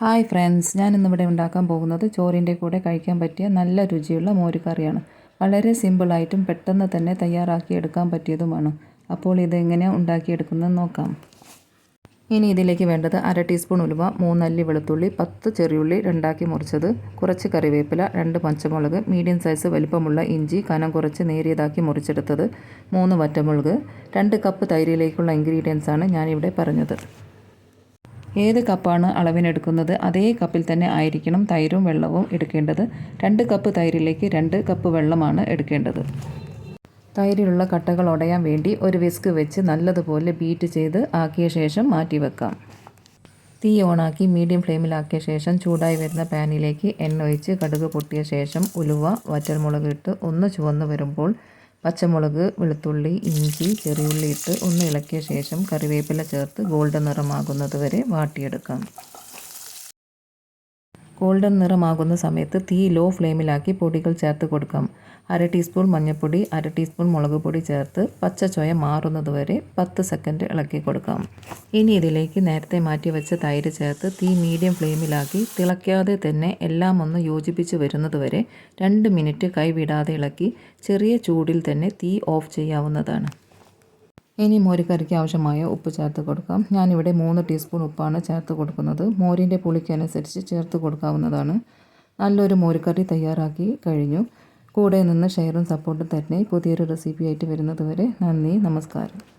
Hi friends ഞാൻ ഇന്നിവിടെ ഉണ്ടാക്കാൻ പോകുന്നത് ചോറിന്റെ കൂടെ കഴിക്കാൻ പറ്റിയ നല്ല രുചിയുള്ള മോരുകറിയാണ്. വളരെ സിമ്പിളായിട്ടും പെട്ടെന്ന് തന്നെ തയ്യാറാക്കി എടുക്കാൻ പറ്റിയതുമാണ്. അപ്പോൾ ഇതെങ്ങനെ ഉണ്ടാക്കിയെടുക്കുന്നത് നോക്കാം. ഇനി ഇതിലേക്ക് വേണ്ടത് അര ടീസ്പൂൺ ഉലുവ മൂന്നല്ലി വെളുത്തുള്ളി പത്ത് ചെറിയുള്ളി രണ്ടാക്കി മുറിച്ചത് കുറച്ച് കറിവേപ്പില രണ്ട് പച്ചമുളക് മീഡിയം സൈസ് വലിപ്പമുള്ള ഇഞ്ചി കനം കുറച്ച് നേരിയതാക്കി മുറിച്ചെടുത്തത് മൂന്ന് വറ്റമുളക് രണ്ട് കപ്പ് തൈരിലേക്കുള്ള ഇൻഗ്രീഡിയൻസാണ് ഞാനിവിടെ പറഞ്ഞത്. ഏത് കപ്പാണ് അളവിനെടുക്കുന്നത്? അതേ കപ്പിൽ തന്നെ ആയിരിക്കണം തൈരും വെള്ളവും എടുക്കേണ്ടത്. രണ്ട് കപ്പ് തൈരിലേക്ക് രണ്ട് കപ്പ് വെള്ളമാണ് എടുക്കേണ്ടത്. തൈരിലുള്ള കട്ടകൾ ഉടയാൻ വേണ്ടി ഒരു വിസ്ക് വെച്ച് നല്ലതുപോലെ ബീറ്റ് ചെയ്ത് ആക്കിയ ശേഷം മാറ്റി വെക്കാം. തീ ഓണാക്കി മീഡിയം ഫ്ലെയിമിലാക്കിയ ശേഷം ചൂടായി വരുന്ന പാനിലേക്ക് എണ്ണ ഒഴിച്ച് കടുക് പൊട്ടിയ ശേഷം ഉലുവ വറ്റൽമുളക് ഇട്ട് ഒന്ന് ചുവന്ന് വരുമ്പോൾ പച്ചമുളക് വെളുത്തുള്ളി ഇഞ്ചി ചെറിയുള്ളി ഇട്ട് ഒന്ന് ഇളക്കിയ ശേഷം കറിവേപ്പില ചേർത്ത് ഗോൾഡൻ നിറമാകുന്നത് വരെ വാട്ടിയെടുക്കാം. ഗോൾഡൻ നിറമാകുന്ന സമയത്ത് തീ ലോ ഫ്ലെയിമിലാക്കി പൊടികൾ ചേർത്ത് കൊടുക്കാം. അര ടീസ്പൂൺ മഞ്ഞൾപ്പൊടി അര ടീസ്പൂൺ മുളക് പൊടി ചേർത്ത് പച്ച ചോയ മാറുന്നത് വരെ പത്ത് സെക്കൻഡ് ഇളക്കി കൊടുക്കാം. ഇനി ഇതിലേക്ക് നേരത്തെ മാറ്റി വെച്ച തൈര് ചേർത്ത് തീ മീഡിയം ഫ്ലെയിമിലാക്കി തിളയ്ക്കാതെ തന്നെ എല്ലാം ഒന്ന് യോജിപ്പിച്ച് വരുന്നത് വരെ രണ്ട് മിനിറ്റ് കൈവിടാതെ ഇളക്കി ചെറിയ ചൂടിൽ തന്നെ തീ ഓഫ് ചെയ്യാവുന്നതാണ്. ഇനി മോരുകറിക്ക് ആവശ്യമായ ഉപ്പ് ചേർത്ത് കൊടുക്കാം. ഞാനിവിടെ മൂന്ന് ടീസ്പൂൺ ഉപ്പാണ് ചേർത്ത് കൊടുക്കുന്നത്. മോരിന്റെ പുളിക്കനുസരിച്ച് ചേർത്ത് കൊടുക്കാവുന്നതാണ്. നല്ലൊരു മോരുകറി തയ്യാറാക്കി കഴിഞ്ഞു. കൂടെ നിന്ന് ഷെയറും സപ്പോർട്ടും തന്നെ പുതിയൊരു റെസിപ്പി ആയിട്ട് വരുന്നത് വരെ നന്ദി. നമസ്കാരം.